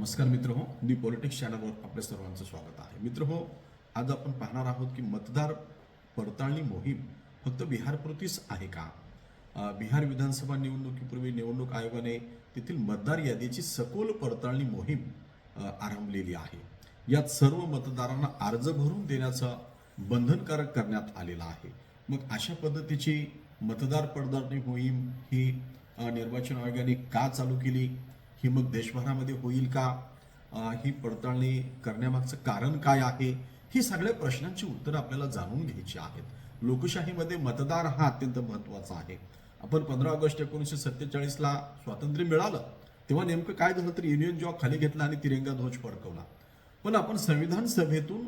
नमस्कार मित्र हो दी पॉलिटिक्स चॅनलवर आपल्या सर्वांचं स्वागत आहे. मित्र हो आज आपण पाहणार आहोत की मतदार पडताळणी मोहीम फक्त बिहारपुरतीच आहे का? बिहार विधानसभा निवडणुकीपूर्वी निवडणूक आयोगाने तेथील मतदार यादीची सखोल पडताळणी मोहीम आरंभलेली आहे. यात सर्व मतदारांना अर्ज भरून देण्याचं बंधनकारक करण्यात आलेलं आहे. मग अशा पद्धतीची मतदार पडताळणी मोहीम ही निर्वाचन आयोगाने का चालू केली? ही मग देशभरामध्ये होईल का? ही पडताळणी करण्यामागचं कारण काय आहे? ही सगळ्या प्रश्नांची उत्तरं आपल्याला जाणून घ्यायची आहेत. लोकशाहीमध्ये मतदार हा अत्यंत महत्त्वाचा आहे. आपण पंधरा ऑगस्ट एकोणीसशे सत्तेचाळीसला स्वातंत्र्य मिळालं तेव्हा नेमकं काय झालं तर युनियन जॉब खाली घेतला आणि तिरंगा ध्वज फडकवला. पण आपण संविधान सभेतून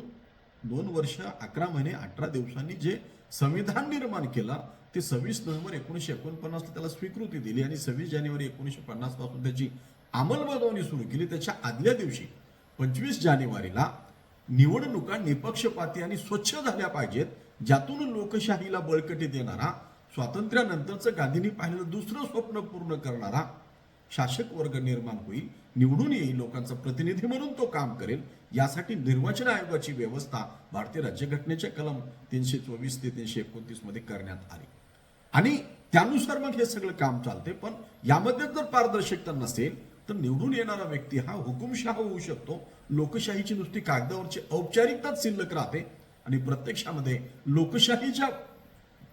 दोन वर्ष अकरा महिने अठरा दिवसांनी जे संविधान निर्माण केलं ते सव्वीस नोव्हेंबर एकोणीसशे एकोणपन्नासला त्याला स्वीकृती दिली आणि सव्वीस जानेवारी एकोणीसशे पन्नासपासून त्याची अंमलबजावणी सुरू केली त्याच्या आदल्या दिवशी पंचवीस जानेवारीला निवडणुका निपक्षपाती आणि स्वच्छ झाल्या पाहिजेत ज्यातून लोकशाहीला बळकटी देणारा स्वातंत्र्यानंतरचं गांधींनी पाहिलेलं दुसरं स्वप्न पूर्ण करणारा शासक वर्ग निर्माण होईल निवडून येईल लोकांचा प्रतिनिधी म्हणून तो काम करेल यासाठी निर्वाचन आयोगाची व्यवस्था भारतीय राज्यघटनेच्या कलम तीनशे चोवीस ते तीनशे एकोणतीसमध्ये करण्यात आली. आणि त्यानुसार मग हे सगळं काम चालते पण यामध्ये जर पारदर्शकता नसेल तर निवडून येणारा व्यक्ती हा हुकुमशाह होऊ शकतो. लोकशाहीची नुसती कागदावरची औपचारिकताच शिल्लक राहते. आणि प्रत्यक्षामध्ये लोकशाहीच्या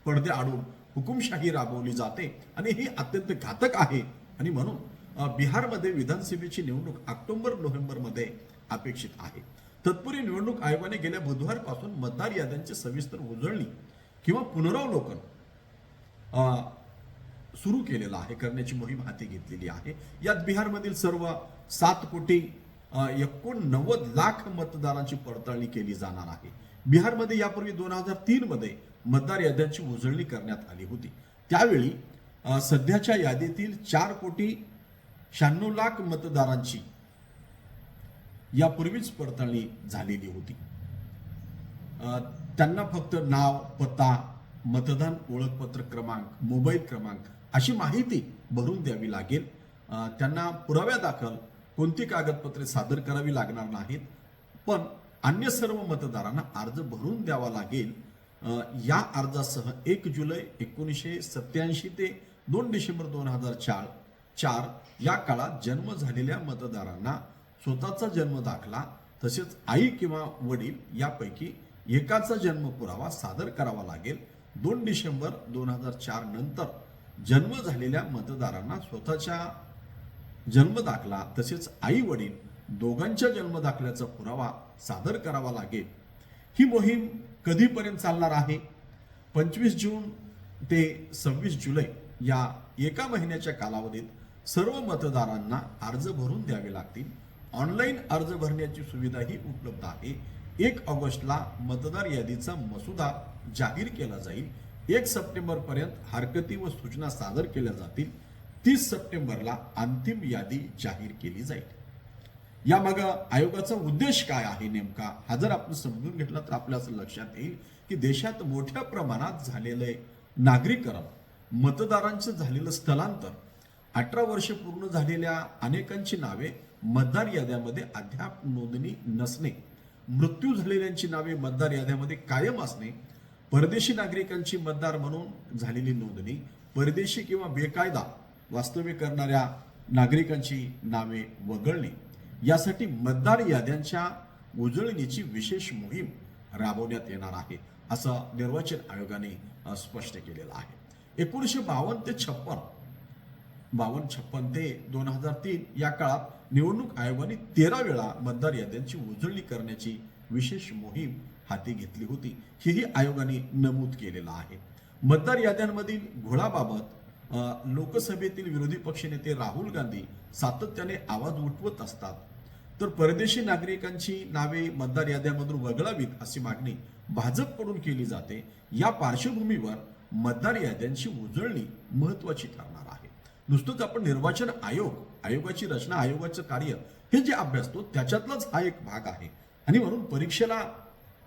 पडदे आडून हुकुमशाही राबवली जाते. आणि ही अत्यंत घातक आहे. आणि म्हणून बिहारमध्ये विधानसभेची निवडणूक ऑक्टोबर नोव्हेंबरमध्ये अपेक्षित आहे. तत्पूर्वी निवडणूक आयोगाने गेल्या बुधवारपासून मतदार याद्यांची सविस्तर उजळणी किंवा पुनरावलोकन सुरू केलेला आहे करण्याची मोहीम हाती घेतलेली आहे. यात बिहारमधील सर्व सात कोटी एकोणनव्वद लाख मतदारांची पडताळणी केली जाणार आहे. बिहारमध्ये यापूर्वी दोन हजार तीन मध्ये मतदार याद्यांची उजळणी करण्यात आली होती. त्यावेळी सध्याच्या यादीतील चार कोटी शहाण्णव लाख मतदारांची यापूर्वीच पडताळणी झालेली होती. त्यांना फक्त नाव पत्ता मतदान ओळखपत्र क्रमांक मोबाईल क्रमांक अशी माहिती भरून द्यावी लागेल. त्यांना पुराव्या दाखल कोणती कागदपत्रे सादर करावी लागणार नाहीत. पण अन्य सर्व मतदारांना अर्ज भरून द्यावा लागेल. या अर्जासह एक जुलै एकोणीसशे सत्याऐंशी ते दोन डिसेंबर दोन हजार चार चार या काळात जन्म झालेल्या मतदारांना स्वतःचा जन्म दाखला तसेच आई किंवा वडील यापैकी एकाचा जन्म पुरावा सादर करावा लागेल. दोन डिसेंबर दोन हजार चार नंतर जन्म झालेल्या मतदारांना स्वतःच्या जन्मदाखला तसेच आई वडील दोघांच्या जन्मदाखल्याचा पुरावा सादर करावा लागेल. ही मोहीम कधीपर्यंत चालणार आहे? पंचवीस जून ते सव्वीस जुलै या एका महिन्याच्या कालावधीत सर्व मतदारांना अर्ज भरून द्यावे लागतील. ऑनलाईन अर्ज भरण्याची सुविधाही उपलब्ध आहे. एक ऑगस्टला मतदार यादीचा मसुदा जाहीर केला जाईल. एक सप्टेंबरपर्यंत हरकती व सूचना सादर केल्या जातील. तीस सप्टेंबरला अंतिम यादी जाहीर केली जाईल. यामाग आयोगाचा उद्देश काय आहे नेमका? हा जर आपण समजून घेतला तर आपल्या असं लक्षात येईल की देशात मोठ्या प्रमाणात झालेले नागरीकरण. मतदारांचं झालेलं स्थलांतर. अठरा वर्ष पूर्ण झालेल्या अनेकांची नावे मतदार याद्यामध्ये अद्याप नोंदणी नसणे. मृत्यू झालेल्यांची नावे मतदार याद्यामध्ये कायम असणे. परदेशी नागरिकांची मतदार म्हणून झालेली नोंदणी परदेशी किंवा बेकायदा वास्तव्य करणाऱ्या नागरिकांची नावे वगळणे यासाठी मतदार याद्यांच्या उजळणीची विशेष मोहीम राबवण्यात येणार आहे असं निर्वाचन आयोगाने स्पष्ट केलेलं आहे. एकोणीसशे बावन्न ते छप्पन बावन्न छप्पन ते दोन हजार तीन या काळात निवडणूक आयोगाने तेरा वेळा मतदार याद्यांची उजळणी करण्याची विशेष मोहीम हाती घेतली होती. हेही आयोगाने नमूद केलेलं आहे. मतदार याद्यांमधील घोळाबाबत लोकसभेतील विरोधी पक्षनेते राहुल गांधी सातत्याने आवाज उठवत असतात. तर परदेशी नागरिकांची नावे मतदार याद्यामधून वगळावीत अशी मागणी भाजपकडून केली जाते. या पार्श्वभूमीवर मतदार याद्यांची उजळणी महत्वाची ठरणार आहे. नुसतंच आपण निर्वाचन आयोग आयोगाची रचना आयोगाचं कार्य हे जे अभ्यासतो त्याच्यातलाच हा एक भाग आहे. आणि म्हणून परीक्षेला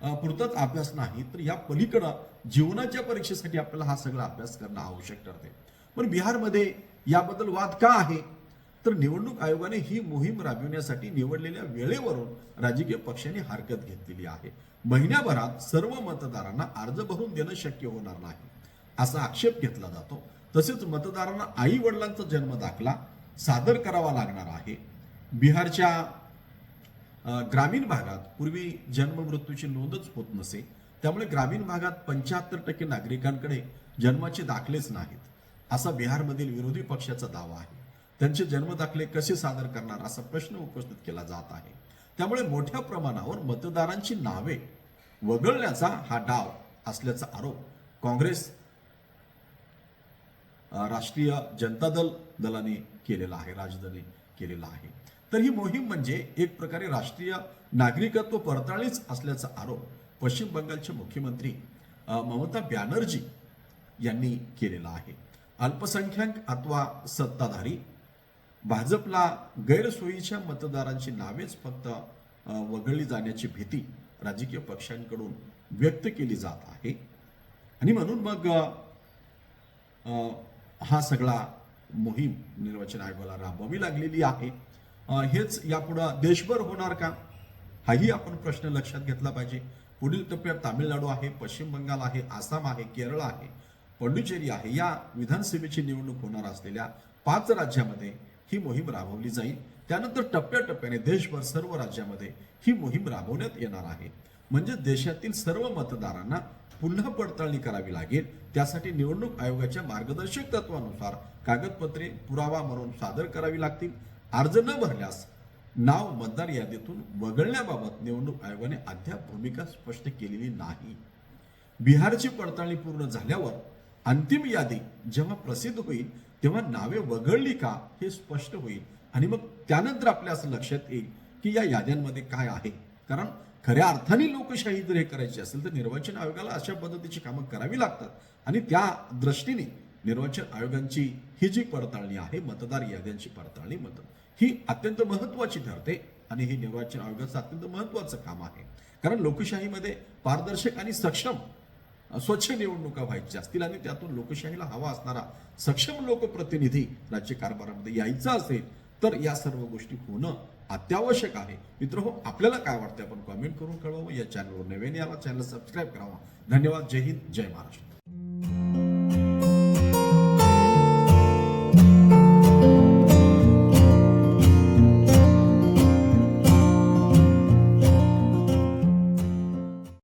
पुरताच अभ्यास नाही तर या पलीकडं जीवनाच्या परीक्षेसाठी आपल्याला हा सगळा अभ्यास करणं आवश्यक ठरते. पण बिहारमध्ये याबद्दल वाद का आहे? तर निवडणूक आयोगाने ही मोहीम राबविण्यासाठी निवडलेल्या वेळेवरून राजकीय पक्षाने हरकत घेतलेली आहे. महिन्याभरात सर्व मतदारांना अर्ज भरून देणं शक्य होणार नाही असा आक्षेप घेतला जातो. तसेच मतदारांना आई वडिलांचा जन्म दाखला सादर करावा लागणार आहे. बिहारच्या ग्रामीण भागात पूर्वी जन्म मृत्यूची नोंदच होत नसे त्यामुळे ग्रामीण भागात पंच्याहत्तर टक्के नागरिकांकडे जन्माचे दाखलेच नाहीत असा बिहारमधील विरोधी पक्षाचा दावा आहे. त्यांचे जन्म दाखले कसे सादर करणार असा प्रश्न उपस्थित केला जात आहे. त्यामुळे मोठ्या प्रमाणावर मतदारांची नावे वगळण्याचा हा डाव असल्याचा आरोप काँग्रेस राष्ट्रीय जनता दल दलाने केलेला आहे राजदने केलेला आहे. तर ही मोहीम म्हणजे एक प्रकारे राष्ट्रीय नागरिकत्व पडताळणीच असल्याचा आरोप पश्चिम बंगालचे मुख्यमंत्री ममता बॅनर्जी यांनी केलेला आहे. अल्पसंख्याक अथवा सत्ताधारी भाजपला गैरसोयीच्या मतदारांची नावेच फक्त वगळली जाण्याची भीती राजकीय पक्षांकडून व्यक्त केली जात आहे. आणि म्हणून मग हा सगळा मोहीम निर्वाचन आयोगाला राबवावी लागलेली आहे. हेच यापुढं देशभर होणार का? हाही आपण प्रश्न लक्षात घेतला पाहिजे. पुढील टप्प्यात तामिळनाडू आहे पश्चिम बंगाल आहे आसाम आहे केरळ आहे पंडुचेरी आहे या विधानसभेची निवडणूक होणार असलेल्या पाच राज्यामध्ये ही मोहीम राबवली जाईल. त्यानंतर टप्प्याटप्प्याने देशभर सर्व राज्यामध्ये ही मोहीम राबवण्यात येणार आहे. म्हणजे देशातील सर्व मतदारांना पुन्हा पडताळणी करावी लागेल. त्यासाठी निवडणूक आयोगाच्या मार्गदर्शक तत्वानुसार कागदपत्रे पुरावा म्हणून सादर करावी लागतील. अर्ज न भरल्यास नाव मतदार यादीतून वगळण्याबाबत निवडणूक आयोगाने अद्याप भूमिका स्पष्ट केलेली नाही. बिहारची पडताळणी पूर्ण झाल्यावर अंतिम यादी जेव्हा प्रसिद्ध होईल तेव्हा नावे वगळली का हे स्पष्ट होईल. आणि मग त्यानंतर आपल्या असं लक्षात येईल की या याद्यांमध्ये काय आहे. कारण खऱ्या अर्थाने लोकशाही जर हे करायची असेल तर निर्वाचन आयोगाला अशा पद्धतीची कामं करावी लागतात. आणि त्या दृष्टीने निर्वाचन आयोगांची ही जी पडताळणी आहे मतदार याद्यांची पडताळणी मत ही अत्यंत महत्वाची ठरते आणि हे निर्वाचन आयोगाचं अत्यंत महत्वाचं काम आहे. कारण लोकशाहीमध्ये पारदर्शक आणि सक्षम स्वच्छ निवडणुका व्हायच्या असतील आणि त्यातून लोकशाहीला हवा असणारा सक्षम लोकप्रतिनिधी राज्य कारभारामध्ये यायचा असेल तर या सर्व गोष्टी होणं अत्यावश्यक आहे. मित्र हो आपल्याला काय वाटतं आपण कॉमेंट करून कळवावं या चॅनलवर नवीन याला चॅनल सबस्क्राईब करावा. धन्यवाद. जय हिंद. जय महाराष्ट्र.